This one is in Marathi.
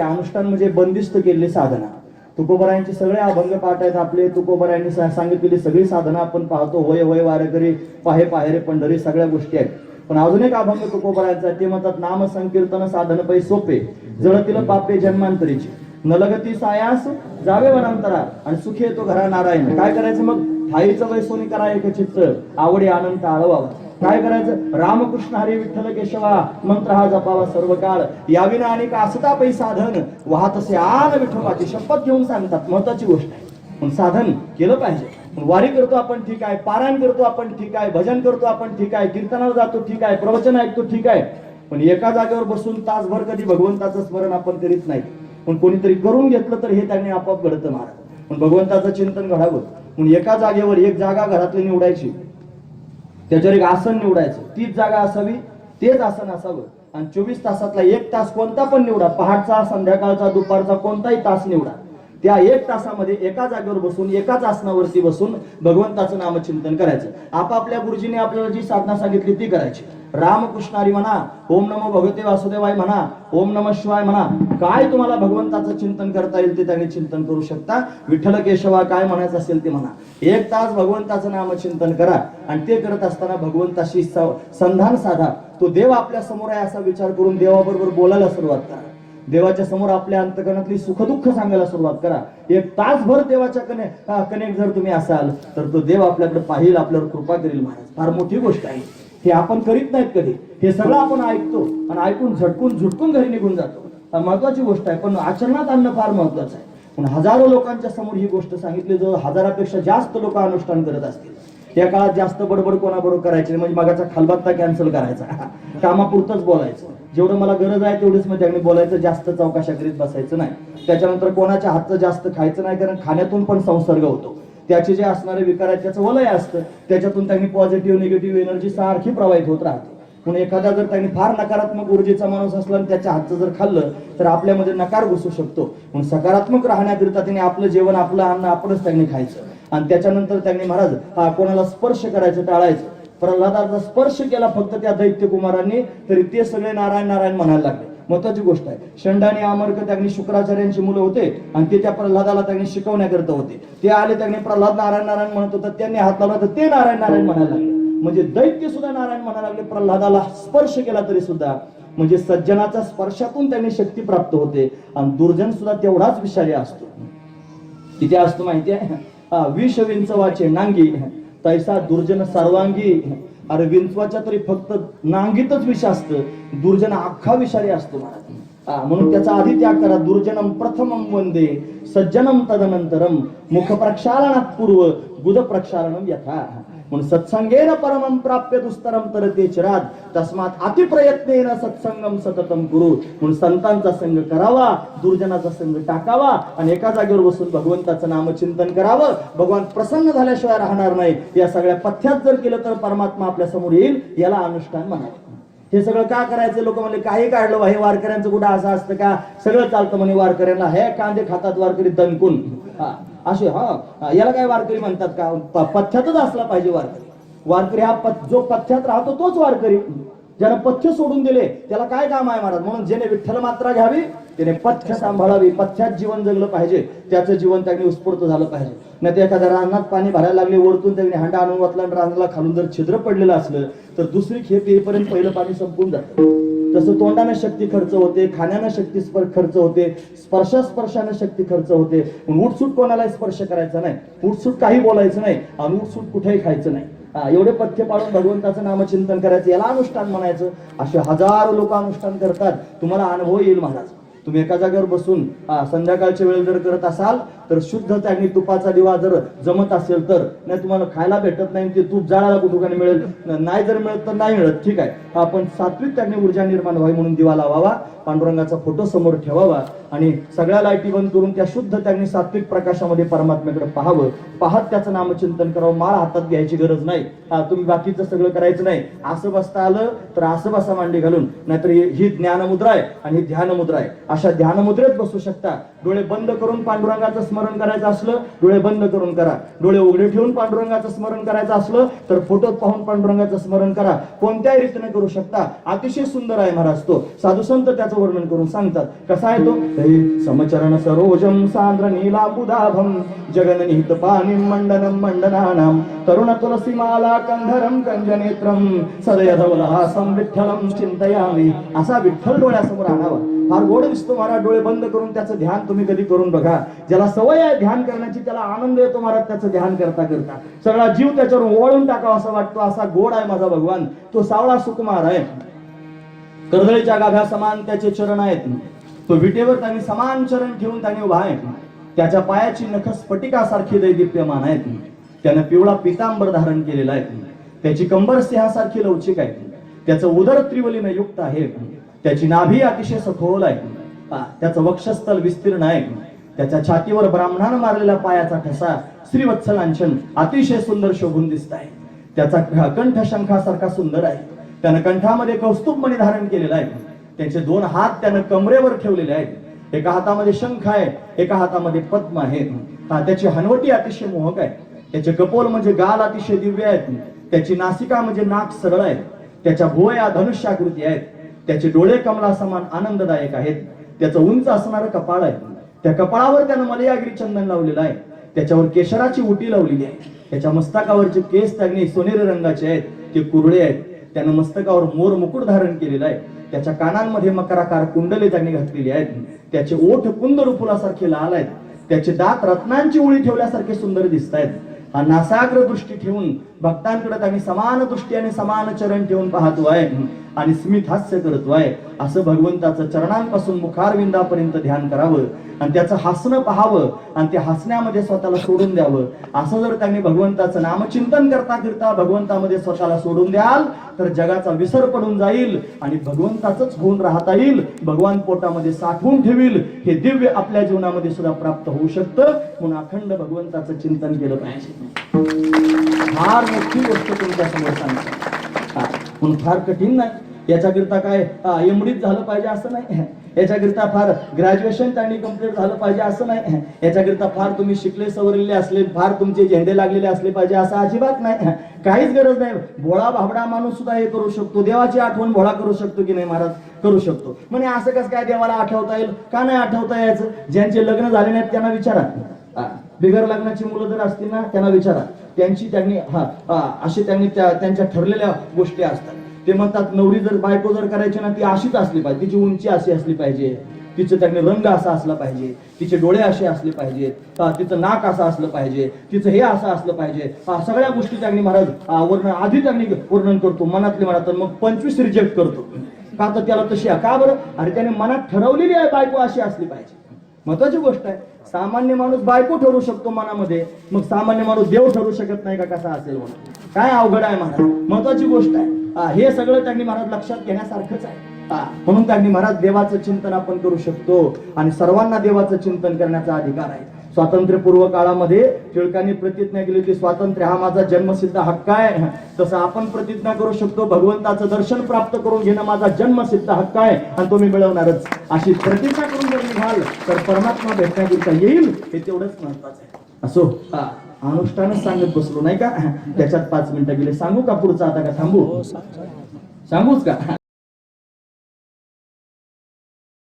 अनुष्ठान म्हणजे बंदिस्त केलेली साधना. तुकोबरायांचे सगळे अभंग पाठ आहेत आपले. तुकोबरायांनी सांगितलेली सगळी साधना आपण पाहतो. होय होय वारेकरी पाहे पाहेरे पंढरी सगळ्या गोष्टी आहेत. पण अजून एक अभंग तुकोबरायांचा ते म्हणतात नाम संकीर्तन साधन पै सोपे जळतील पापे जन्मांतरीची. नलगती सायास जावे वनांतरा आणि सुखी येतो घरा नारायण. काय करायचं मग? थाईचं वय सोनी करा एक आवडी आनंद आळवावा काय करायचं? रामकृष्ण हरी विठ्ठल केशवा मंत्र हा जपावा सर्व काळ याविना आणि का पै साधन. वाहतसे आल आन विठोबाची शपथ घेऊन सांगतात. महत्वाची गोष्ट आहे. पण साधन केलं पाहिजे. पण वारी करतो आपण ठीक आहे. पारायण करतो आपण ठीक आहे. भजन करतो आपण ठीक आहे. कीर्तनावर जातो ठीक आहे. प्रवचन ऐकतो ठीक आहे. पण एका जागेवर बसून तासभर कधी भगवंताचं स्मरण आपण करीत नाही. पण कोणीतरी करून घेतलं तर हे त्यांनी आपोआप घडतं महाराज पण भगवंताचं चिंतन घडावं. पण एका जागेवर एक जागा घरातली निवडायची. त्याच्यावर एक आसन निवडायचं. तीच जागा असावी तेच आसन असावं. आणि चोवीस तासातला एक तास कोणता पण निवडा. पहाटचा संध्याकाळचा दुपारचा कोणताही तास निवडा. त्या एक तासामध्ये एका जागेवर बसून एकाच आसनावरती बसून भगवंताचं नामचिंतन करायचं. आपापल्या गुरुजीने आपल्याला जी साधना सांगितली ती करायची. रामकृष्णारी म्हणा ओम नमो भगवते वासुदेवाय म्हणा ओम नम शिवाय म्हणा काय तुम्हाला भगवंताचं चिंतन करता येईल ते त्यांनी चिंतन करू शकता. विठ्ठल केशवा काय म्हणायचं असेल ते म्हणा. एक तास भगवंताचं नामचिंतन करा आणि ते करत असताना भगवंताशी संधान साधा. तो देव आपल्यासमोर आहे असा विचार करून देवाबरोबर बोलायला सुरुवात करा. देवाच्या समोर आपल्या अंतकरणातली सुखदुःख सांगायला सुरुवात करा. एक तासभर देवाच्या कने कनेक्ट जर तुम्ही असाल तर तो देव आपल्याकडे पाहिल आपल्यावर कृपा करेल महाराज. फार मोठी गोष्ट आहे. हे आपण करीत नाहीत कधी. हे सगळं आपण ऐकतो आणि ऐकून झटकून झुटकून घरी निघून जातो. हा महत्वाची गोष्ट आहे पण आचरणात आणणं फार महत्वाचं आहे. पण हजारो लोकांच्या समोर ही गोष्ट सांगितली जो हजारापेक्षा जास्त लोक अनुष्ठान करत असतील. या काळात जास्त बडबड कोणाबरोबर करायची म्हणजे मगाचा खालबत्ता कॅन्सल करायचा. कामापुरतच बोलायचं. जेवढं मला गरज आहे तेवढंच मी त्यांनी बोलायचं जास्त चौकाशा करीत बसायचं नाही. त्याच्यानंतर कोणाच्या हातचं जास्त खायचं नाही कारण खाण्यातून पण संसर्ग होतो. त्याचे जे असणारे विकार आहेत त्याचं वलय असतं. त्याच्यातून त्यांनी पॉझिटिव्ह निगेटिव्ह एनर्जी सारखी प्रवाहित होत राहते. म्हणून एखादा जर त्यांनी फार नकारात्मक ऊर्जेचा माणूस असला आणि त्याच्या हातचं जर खाल्लं तर आपल्यामध्ये नकार घुसू शकतो. म्हणून सकारात्मक राहण्याकरिता त्यांनी आपलं जेवण आपलं अन्न आपणच त्यांनी खायचं. आणि त्याच्यानंतर त्यांनी महाराज हा कोणाला स्पर्श करायचं टाळायचं. प्रल्हादाचा स्पर्श केला फक्त त्या दैत्य कुमारांनी तरी ते सगळे नारायण नारायण म्हणायला लागले. महत्वाची गोष्ट आहे. शंड आणि आमर्क त्यांनी शुक्राचार्यांची मुलं होते आणि ते त्या प्रल्हादाला त्यांनी शिकवण्याकरता होते. ते आले त्यांनी प्रल्हाद नारायण नारायण म्हणत होता त्यांनी हात लावला तर ते नारायण नारायण म्हणायला लागले. म्हणजे दैत्य सुद्धा नारायण म्हणायला लागले प्रल्हादाला स्पर्श केला तरी सुद्धा. म्हणजे सज्जनाच्या स्पर्शातून त्यांनी शक्ती प्राप्त होते. आणि दुर्जन सुद्धा तेवढाच विषारी असतो. किती असतो माहिती आहे? हा, विष विंचवाचे नांगी. तैसा दुर्जन सर्वांगी. अरे विंचवाच्या तरी फक्त नांगीतच विष असतं. दुर्जन अख्खा विषारी असतो म्हणून त्याचा आधी त्याग करा. दुर्जनम प्रथमम वंदे. सज्जनम तदनंतरम. मुख प्रक्षालनात पूर्व गुद प्रक्षालनम यथा. म्हणून सत्संगेन परमं प्राप्य दुस्तरम तर ते चिरात तस्मात अतिप्रयत्नेन सत्संगम सततम गुरु म्हणून संतांचा संग करावा दुर्जनाचा संग टाकावा आणि एका जागेवर बसून भगवंताचं नामचिंतन करावं. भगवान प्रसन्न झाल्याशिवाय राहणार नाही. या सगळ्या पथ्यात जर केलं तर परमात्मा आपल्यासमोर येईल याला अनुष्ठान म्हणावं. हे सगळं का करायचं? लोक म्हणले काही काढलं हे वारकऱ्यांचं कुठं असं असतं का? सगळं चालतं म्हणे वारकऱ्यांना हे कांदे खातात वारकरी दणकून. हा. असे हा. याला काय वारकरी म्हणतात का? पथ्यातच असला पाहिजे वारकरी. वारकरी हा पथ- जो पथ्यात राहतो तोच वारकरी. ज्यानं पथ्य सोडून दिले त्याला काय काम आहे महाराज? म्हणून ज्याने विठ्ठल मात्रा घ्यावी त्याने पथ्य सांभाळावी. पथ्यात जीवन जगलं पाहिजे. त्याचं जीवन त्याने उत्स्फूर्त झालं पाहिजे. नाही तर एखाद्या रानात पाणी भरायला लागले वरतून त्याने हांडा आणून वाचला रानाला खालून जर छिद्र पडलेलं असलं तर दुसरी खेप येईपर्यंत पहिलं पाणी संपून जातं. तसं तोंडाने शक्ती खर्च होते खाण्यानं शक्ती खर्च होते स्पर्शास्पर्शानं शक्ती खर्च होते उठसूट कोणालाही स्पर्श करायचा नाही. उठसूट काही बोलायचं नाही आणि उठसूट कुठेही खायचं नाही. एवढे पथ्य पाळून भगवंताचं नामचिंतन करायचं याला अनुष्ठान म्हणायचं. असे हजारो लोक अनुष्ठान करतात. तुम्हाला अनुभव येईल महाराज. तुम्ही एका जागेवर बसून संध्याकाळच्या वेळेस जर करत असाल तर शुद्ध त्यांनी तुपाचा दिवा जर जमत असेल तर नाही तुम्हाला खायला भेटत नाही ते तूप जाळाला कुठं मिळेल? नाही जर मिळत तर नाही मिळत. ठीक आहे. आपण सात्विक त्यांनी ऊर्जा निर्माण व्हावी म्हणून दिवा लावावा पांडुरंगाचा फोटो समोर ठेवावा आणि सगळ्या लाईटी बंद करून त्या शुद्ध त्यांनी सात्विक प्रकाशामध्ये परमात्म्याकडे पाहावं. पाहत त्याचं नामचिंतन करावं. माळ हातात घ्यायची गरज नाही. तुम्ही बाकीचं सगळं करायचं नाही. असं बसता आलं तर असं बसा मांडी घालून. नाहीतर ही ही ज्ञानमुद्रा आहे आणि ही ध्यानमुद्रा आहे. अशा ध्यानमुद्रेत बसू शकता. डोळे बंद करून पांडुरंगाचं स्मरण स्मरण करायचं असलं डोळे बंद करून करा. डोळे उघडे ठेवून पांडुरंगाचं स्मरण करायचं असलं तर फोटोत पाहून पांडुरंगाचं स्मरण करा. कोणत्याही रीतीने करू शकता. अतिशय सुंदर आहे महाराज तो. साधू संत त्याचं वर्णन करून सांगतात. कसा आहे तो? समचरण सरोजम सांद्र नीलाबुदाभम जगननिहित पाणी मंडनम मंडनानाम तरुण तुलसी माला कंधरम कंजनेत्रम सदयधवलहासम संविठ्ठलम चिंतयामी असा विठ्ठल डोळ्यासमोर आणावा. फार गोड दिसतो महाराज डोळे बंद करून त्याचं ध्यान तुम्ही कधी करून बघा. ज्याला सवय आहे ध्यान करण्याची त्याला आनंद येतो महाराज त्याचं ध्यान करता करता. सगळा जीव त्याच्यावर ओळून टाकावा असा वाटतो असा गोड आहे माझा भगवान. तो सावळा सुकुमार आहे. कर्दळीच्या गाभ्या समान त्याचे चरण आहेत. तो विटेवर त्यांनी समान चरण ठेवून त्यांनी उभा आहे. त्याच्या पायाची नख स्फटिकासारखी दैदिप्यमान आहेत. त्यानं पिवळा पितांबर धारण केलेला आहे. त्याची कंबर सिंहासारखी लवचिक आहे. त्याचं उदर त्रिवलीनं युक्त आहे. त्याची नाभी अतिशय सखोल आहे त्याचं वक्षस्थल विस्तीर्ण आहे त्याच्या छातीवर ब्राह्मणानं मारलेला पायाचा ठसा श्रीवत्सलांचन अतिशय सुंदर शोभून दिसत आहे. त्याचा कंठ शंखासारखा सुंदर आहे. त्यानं कंठामध्ये कौस्तुभमणी धारण केलेलं आहे. त्याचे दोन हात त्यानं कमरेवर ठेवलेले आहेत. एका हातामध्ये शंख आहे एका हातामध्ये पद्म आहे. हा त्याची हनवटी अतिशय मोहक आहे. त्याचे कपोल म्हणजे गाल अतिशय दिव्य आहेत. त्याची नासिका म्हणजे नाक सरळ आहे. त्याच्या भुवया धनुष्याकृती आहेत. त्याचे डोळे कमला समान आनंददायक आहेत. त्याचं उंच असणारं कपाळ आहे. त्या कपाळावर त्यानं मलयागिरी चंदन लावलेलं आहे. त्याच्यावर केशराची उटी लावलेली आहे. त्याच्या मस्तकावरचे केस त्याने सोनेरी रंगाचे आहेत. ते कुरळे आहेत. त्यानं मस्तकावर मोर मुकुट धारण केलेला आहे. त्याच्या कानांमध्ये मकराकार कुंडले त्यांनी घातलेली आहेत. त्याचे ओठ कुंदर फुलासारखे लाल आहेत. त्याचे दात रत्नांची उळी ठेवल्यासारखे सुंदर दिसत आहेत हा नासाग्र दृष्टी ठेवून भक्तांकडे त्यांनी समान दृष्टी आणि समान चरण ठेवून पाहतो आहे. आणि स्मित हास्य करतो आहे. असं भगवंताचं चरणांपासून मुखारविंदापर्यंत ध्यान करावं. आणि त्याचं हसणं पाहावं. आणि त्या हसण्यामध्ये स्वतःला सोडून द्यावं. असं जर त्यांनी भगवंताचं नामचिंतन करता करता भगवंतामध्ये स्वतःला सोडून द्याल तर जगाचा विसर पडून जाईल आणि भगवंताच होऊन राहता येईल. भगवान पोटामध्ये साठवून ठेवील. हे दिव्य आपल्या जीवनामध्ये सुद्धा प्राप्त होऊ शकतं. म्हणून अखंड भगवंताचं चिंतन केलं पाहिजे. फार मोठी गोष्ट तुमच्यासमोर सांगतो. फार कठीण नाही. याच्याकरिता काय एमडीच झालं पाहिजे असं नाही. याच्याकरिता फार ग्रॅज्युएशन त्यांनी कंप्लीट झालं पाहिजे असं नाही. याच्याकरिता फार तुम्ही शिकले सवरलेले असले फार तुमचे झेंडे लागलेले असले पाहिजे असं अजिबात नाही. काहीच गरज नाही. भोळा भाबडा माणूस सुद्धा हे करू शकतो. देवाची आठवण भोळा करू शकतो की नाही महाराज? करू शकतो. म्हणजे असं कसं काय देवाला आठवता येईल? का नाही आठवता यायचं? ज्यांचे लग्न झाले नाहीत त्यांना विचारा. बिगर लग्नाची मुलं जर असतील ना त्यांना विचारा. त्यांची त्यांनी हा असे अशी त्यांनी त्यांच्या ठरलेल्या गोष्टी असतात. ते म्हणतात नवरी जर बायको जर करायची ना ती अशीच असली पाहिजे. तिची उंची अशी असली पाहिजे. तिचं त्यांनी रंग असा असला पाहिजे. तिचे डोळे असे असले पाहिजेत तिचं नाक असं असलं पाहिजे. तिचं हे असं असलं पाहिजे. सगळ्या गोष्टी त्यांनी महाराज वर्णन आधी त्यांनी वर्णन करतो मनातले मनात मग पंचवीस रिजेक्ट करतो. का तर त्याला तशी का बरं? अरे त्याने मनात ठरवलेली आहे बायको अशी असली पाहिजे. महत्वाची गोष्ट आहे. सामान्य माणूस बायको ठरू शकतो मनामध्ये. मग सामान्य माणूस देव ठरू शकत नाही का? कसा असेल म्हणून? काय अवघड आहे महाराज? महत्वाची गोष्ट आहे. हे सगळं त्यांनी महाराज लक्षात घेण्यासारखंच आहे. म्हणून त्यांनी महाराज देवाचं चिंतन आपण करू शकतो. आणि सर्वांना देवाचं चिंतन करण्याचा अधिकार आहे. स्वातंत्र्यपूर्व काळामध्ये टिळकांनी प्रतिज्ञा केली की स्वातंत्र्य हा माझा जन्मसिद्ध हक्क आहे. तसं आपण प्रतिज्ञा करू शकतो भगवंताचं दर्शन प्राप्त करून घेणं माझा जन्मसिद्ध हक्क आहे आणि तो मी मिळवणारच. अशी प्रतिज्ञा करून जर निघाल तर परमात्मा भेटण्याकरिता येईल हे तेवढंच महत्वाचं आहे. असो अनुष्ठानच सांगत बसलो नाही का? त्याच्यात पाच मिनिटं गेले. सांगू का पुढचं? आता का थांबू? सांगूच का?